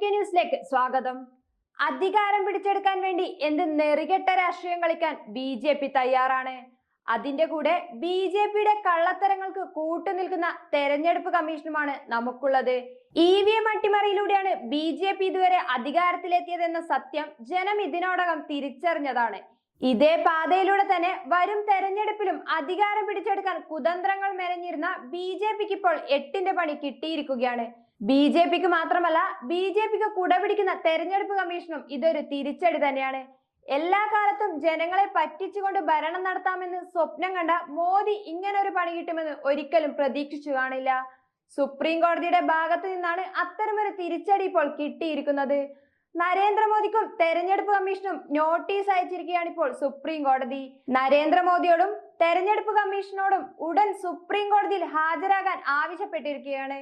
K ന്യൂസിലേക്ക് സ്വാഗതം. അധികാരം പിടിച്ചെടുക്കാൻ വേണ്ടി എന്ത് നെറികെട്ട രാഷ്ട്രീയം കളിക്കാൻ ബി ജെ പി തയ്യാറാണ്. അതിന്റെ കൂടെ ബി ജെ പിയുടെ കള്ളത്തരങ്ങൾക്ക് കൂട്ടുനിൽക്കുന്ന തെരഞ്ഞെടുപ്പ് കമ്മീഷനുമാണ് നമുക്കുള്ളത്. ഇ വി എം അട്ടിമറിയിലൂടെയാണ് ബി ജെ പി ഇതുവരെ അധികാരത്തിലെത്തിയതെന്ന സത്യം ജനം ഇതിനോടകം തിരിച്ചറിഞ്ഞതാണ്. ഇതേ പാതയിലൂടെ തന്നെ വരും തെരഞ്ഞെടുപ്പിലും അധികാരം പിടിച്ചെടുക്കാൻ കുതന്ത്രങ്ങൾ മെനഞ്ഞിരുന്ന ബി ജെ പിക്ക് ഇപ്പോൾ എട്ടിന്റെ പണി കിട്ടിയിരിക്കുകയാണ്. ബി ജെ പിക്ക് മാത്രമല്ല ബി ജെ പിക്ക് കുടപിടിക്കുന്ന തെരഞ്ഞെടുപ്പ് കമ്മീഷനും ഇതൊരു തിരിച്ചടി തന്നെയാണ്. എല്ലാ കാലത്തും ജനങ്ങളെ പറ്റിച്ചുകൊണ്ട് ഭരണം നടത്താമെന്ന് സ്വപ്നം കണ്ട മോദി ഇങ്ങനെ ഒരു പണി കിട്ടുമെന്ന് ഒരിക്കലും പ്രതീക്ഷിച്ചു കാണില്ല. സുപ്രീം കോടതിയുടെ ഭാഗത്തു നിന്നാണ് അത്തരമൊരു തിരിച്ചടി ഇപ്പോൾ കിട്ടിയിരിക്കുന്നത്. നരേന്ദ്രമോദിക്കും തെരഞ്ഞെടുപ്പ് കമ്മീഷനും നോട്ടീസ് അയച്ചിരിക്കുകയാണ് ഇപ്പോൾ സുപ്രീം കോടതി. നരേന്ദ്രമോദിയോടും തെരഞ്ഞെടുപ്പ് കമ്മീഷനോടും ഉടൻ സുപ്രീം കോടതിയിൽ ഹാജരാകാൻ ആവശ്യപ്പെട്ടിരിക്കുകയാണ്.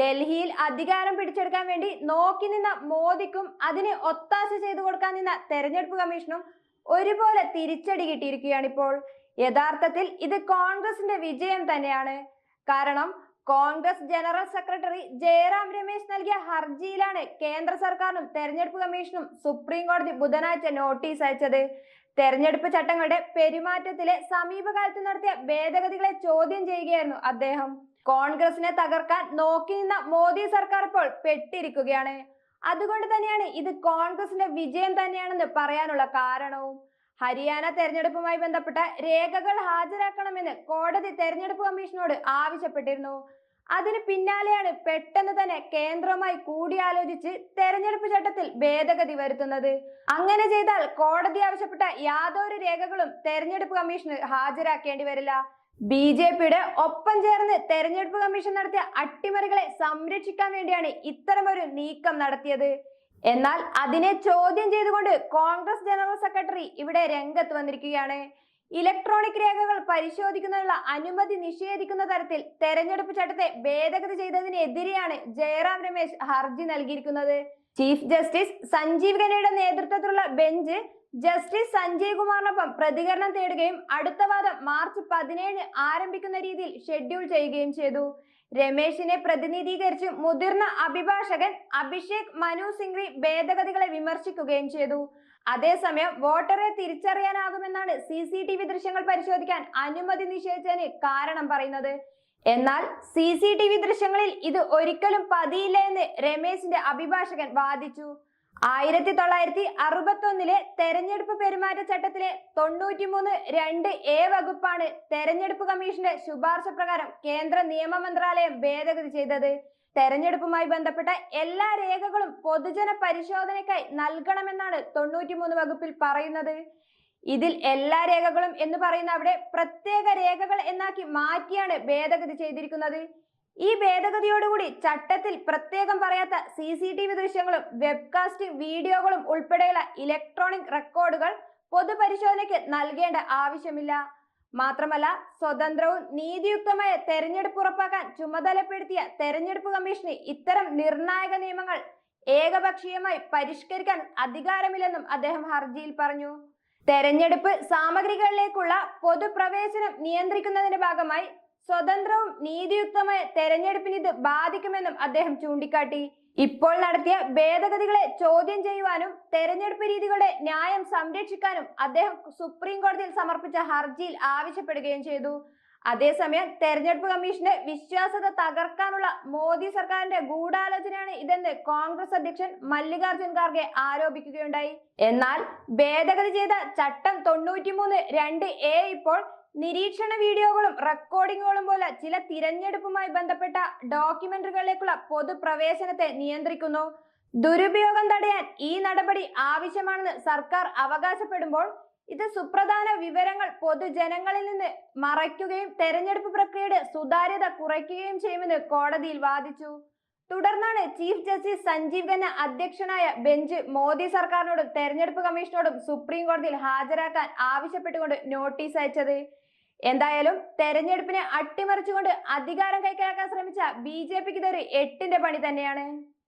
ഡൽഹിയിൽ അധികാരം പിടിച്ചെടുക്കാൻ വേണ്ടി നോക്കി നിന്ന മോദിക്കും അതിന് ഒത്താശ ചെയ്തു കൊടുക്കാൻ നിന്ന തെരഞ്ഞെടുപ്പ് കമ്മീഷനും ഒരുപോലെ തിരിച്ചടി കിട്ടിയിരിക്കുകയാണ് ഇപ്പോൾ. യഥാർത്ഥത്തിൽ ഇത് കോൺഗ്രസിന്റെ വിജയം തന്നെയാണ്. കാരണം കോൺഗ്രസ് ജനറൽ സെക്രട്ടറി ജയറാം രമേശ് നൽകിയ ഹർജിയിലാണ് കേന്ദ്ര സർക്കാരിനും തെരഞ്ഞെടുപ്പ് കമ്മീഷനും സുപ്രീം കോടതി ബുധനാഴ്ച നോട്ടീസ് അയച്ചത്. തെരഞ്ഞെടുപ്പ് ചട്ടങ്ങളുടെ പെരുമാറ്റത്തിലെ സമീപകാലത്ത് നടത്തിയ ഭേദഗതികളെ ചോദ്യം ചെയ്യുകയായിരുന്നു അദ്ദേഹം. കോൺഗ്രസിനെ തകർക്കാൻ നോക്കി നിന്ന മോദി സർക്കാർ ഇപ്പോൾ പെട്ടിരിക്കുകയാണ്. അതുകൊണ്ട് തന്നെയാണ് ഇത് കോൺഗ്രസിന്റെ വിജയം തന്നെയാണെന്ന് പറയാനുള്ള കാരണവും. ഹരിയാന തെരഞ്ഞെടുപ്പുമായി ബന്ധപ്പെട്ട രേഖകൾ ഹാജരാക്കണമെന്ന് കോടതി തെരഞ്ഞെടുപ്പ് കമ്മീഷനോട് ആവശ്യപ്പെട്ടിരുന്നു. അതിന് പിന്നാലെയാണ് പെട്ടെന്ന് തന്നെ കേന്ദ്രവുമായി കൂടിയാലോചിച്ച് തെരഞ്ഞെടുപ്പ് ചട്ടത്തിൽ ഭേദഗതി വരുത്തുന്നത്. അങ്ങനെ ചെയ്താൽ കോടതി ആവശ്യപ്പെട്ട യാതൊരു രേഖകളും തെരഞ്ഞെടുപ്പ് കമ്മീഷന് ഹാജരാക്കേണ്ടി വരില്ല. ബി ജെ പിയുടെ ഒപ്പം ചേർന്ന് തെരഞ്ഞെടുപ്പ് കമ്മീഷൻ നടത്തിയ അട്ടിമറികളെ സംരക്ഷിക്കാൻ വേണ്ടിയാണ് ഇത്തരമൊരു നീക്കം നടത്തിയത്. എന്നാൽ അതിനെ ചോദ്യം ചെയ്തുകൊണ്ട് കോൺഗ്രസ് ജനറൽ സെക്രട്ടറി ഇവിടെ രംഗത്ത് വന്നിരിക്കുകയാണ്. ഇലക്ട്രോണിക് രേഖകൾ പരിശോധിക്കുന്നതിനുള്ള അനുമതി നിഷേധിക്കുന്ന തരത്തിൽ തെരഞ്ഞെടുപ്പ് ചട്ടത്തെ ഭേദഗതി ചെയ്തതിനെതിരെയാണ് ജയറാം രമേശ് ഹർജി നൽകിയിരിക്കുന്നത്. ചീഫ് ജസ്റ്റിസ് സഞ്ജീവ് ഖന്നയുടെ നേതൃത്വത്തിലുള്ള ബെഞ്ച് ജസ്റ്റിസ് സഞ്ജയ് കുമാറിനൊപ്പം പ്രതികരണം തേടുകയും അടുത്ത വാദം മാർച്ച് പതിനേഴ് ആരംഭിക്കുന്ന രീതിയിൽ ഷെഡ്യൂൾ ചെയ്യുകയും ചെയ്തു. രമേശിനെ പ്രതിനിധീകരിച്ച് മുതിർന്ന അഭിഭാഷകൻ അഭിഷേക് മനു സിംഗ്വി ഭേദഗതികളെ വിമർശിക്കുകയും ചെയ്തു. അതേസമയം വോട്ടറെ തിരിച്ചറിയാനാകുമെന്നാണ് സി സി ടി വി ദൃശ്യങ്ങൾ പരിശോധിക്കാൻ അനുമതി നിഷേധിച്ചതിന് കാരണം പറയുന്നത്. എന്നാൽ സി സി ടി വി ദൃശ്യങ്ങളിൽ ഇത് ഒരിക്കലും പതിയില്ല എന്ന് രമേശിന്റെ അഭിഭാഷകൻ വാദിച്ചു. ആയിരത്തി തൊള്ളായിരത്തി അറുപത്തി ഒന്നിലെ തെരഞ്ഞെടുപ്പ് പെരുമാറ്റച്ചട്ടത്തിലെ തൊണ്ണൂറ്റിമൂന്ന് രണ്ട് എ വകുപ്പാണ് തെരഞ്ഞെടുപ്പ് കമ്മീഷന്റെ ശുപാർശ പ്രകാരം കേന്ദ്ര നിയമ മന്ത്രാലയം ഭേദഗതി ചെയ്തത്. തെരഞ്ഞെടുപ്പുമായി ബന്ധപ്പെട്ട എല്ലാ രേഖകളും പൊതുജന പരിശോധനയ്ക്കായി നൽകണമെന്നാണ് തൊണ്ണൂറ്റിമൂന്ന് വകുപ്പിൽ പറയുന്നത്. ഇതിൽ എല്ലാ രേഖകളും എന്ന് പറയുന്ന അവിടെ പ്രത്യേക രേഖകൾ എന്നാക്കി മാറ്റിയാണ് ഭേദഗതി ചെയ്തിരിക്കുന്നത്. ഈ ഭേദഗതിയോടുകൂടി ചട്ടത്തിൽ പ്രത്യേകം പറയാത്ത സി സി ടി വി ദൃശ്യങ്ങളും വെബ്കാസ്റ്റിംഗ് വീഡിയോകളും ഉൾപ്പെടെയുള്ള ഇലക്ട്രോണിക് റെക്കോർഡുകൾ പൊതുപരിശോധനയ്ക്ക് നൽകേണ്ട ആവശ്യമില്ല. മാത്രമല്ല സ്വതന്ത്രവും നീതിയുക്തമായ തെരഞ്ഞെടുപ്പ് ഉറപ്പാക്കാൻ ചുമതലപ്പെടുത്തിയ തെരഞ്ഞെടുപ്പ് കമ്മീഷന് ഇത്തരം നിർണായക നിയമങ്ങൾ ഏകപക്ഷീയമായി പരിഷ്കരിക്കാൻ അധികാരമില്ലെന്നും അദ്ദേഹം ഹർജിയിൽ പറഞ്ഞു. തെരഞ്ഞെടുപ്പ് സാമഗ്രികളിലേക്കുള്ള പൊതുപ്രവേശനം നിയന്ത്രിക്കുന്നതിന്റെ ഭാഗമായി സ്വതന്ത്രവും നീതിയുക്തമായ തെരഞ്ഞെടുപ്പിന് ഇത് ബാധിക്കുമെന്നും അദ്ദേഹം ചൂണ്ടിക്കാട്ടി. ഇപ്പോൾ നടത്തിയ ഭേദഗതികളെ ചോദ്യം ചെയ്യുവാനും തെരഞ്ഞെടുപ്പ് രീതികളുടെ ന്യായം സംരക്ഷിക്കാനും അദ്ദേഹം സുപ്രീം കോടതിയിൽ സമർപ്പിച്ച ഹർജിയിൽ ആവശ്യപ്പെടുകയും ചെയ്തു. അതേസമയം തെരഞ്ഞെടുപ്പ് കമ്മീഷന്റെ വിശ്വാസത തകർക്കാനുള്ള മോദി സർക്കാരിന്റെ ഗൂഢാലോചനയാണ് ഇതെന്ന് കോൺഗ്രസ് അധ്യക്ഷൻ മല്ലികാർജുൻ ഖാർഗെ ആരോപിക്കുകയുണ്ടായി. എന്നാൽ ഭേദഗതി ചെയ്ത ചട്ടം തൊണ്ണൂറ്റിമൂന്ന് രണ്ട് എ ഇപ്പോൾ നിരീക്ഷണ വീഡിയോകളും റെക്കോർഡിങ്ങുകളും പോലെ ചില തിരഞ്ഞെടുപ്പുമായി ബന്ധപ്പെട്ട ഡോക്യുമെന്ററികളിലേക്കുള്ള പൊതുപ്രവേശനത്തെ നിയന്ത്രിക്കുന്നു. ദുരുപയോഗം തടയാൻ ഈ നടപടി ആവശ്യമാണെന്ന് സർക്കാർ അവകാശപ്പെടുമ്പോൾ ഇത് സുപ്രധാന വിവരങ്ങൾ പൊതുജനങ്ങളിൽ നിന്ന് മറയ്ക്കുകയും തെരഞ്ഞെടുപ്പ് പ്രക്രിയയുടെ സുതാര്യത കുറയ്ക്കുകയും ചെയ്യുമെന്ന് കോടതിയിൽ വാദിച്ചു. തുടർന്നാണ് ചീഫ് ജസ്റ്റിസ് സഞ്ജീവ് ഖന്ന അധ്യക്ഷനായ ബെഞ്ച് മോദി സർക്കാരിനോടും തെരഞ്ഞെടുപ്പ് കമ്മീഷനോടും സുപ്രീം കോടതിയിൽ ഹാജരാക്കാൻ ആവശ്യപ്പെട്ടുകൊണ്ട് നോട്ടീസ് അയച്ചത്. എന്തായാലും തെരഞ്ഞെടുപ്പിനെ അട്ടിമറിച്ചുകൊണ്ട് അധികാരം കൈക്കലാക്കാൻ ശ്രമിച്ച ബി ജെ പിക്ക് ഇതൊരു എട്ടിന്റെ പണി തന്നെയാണ്.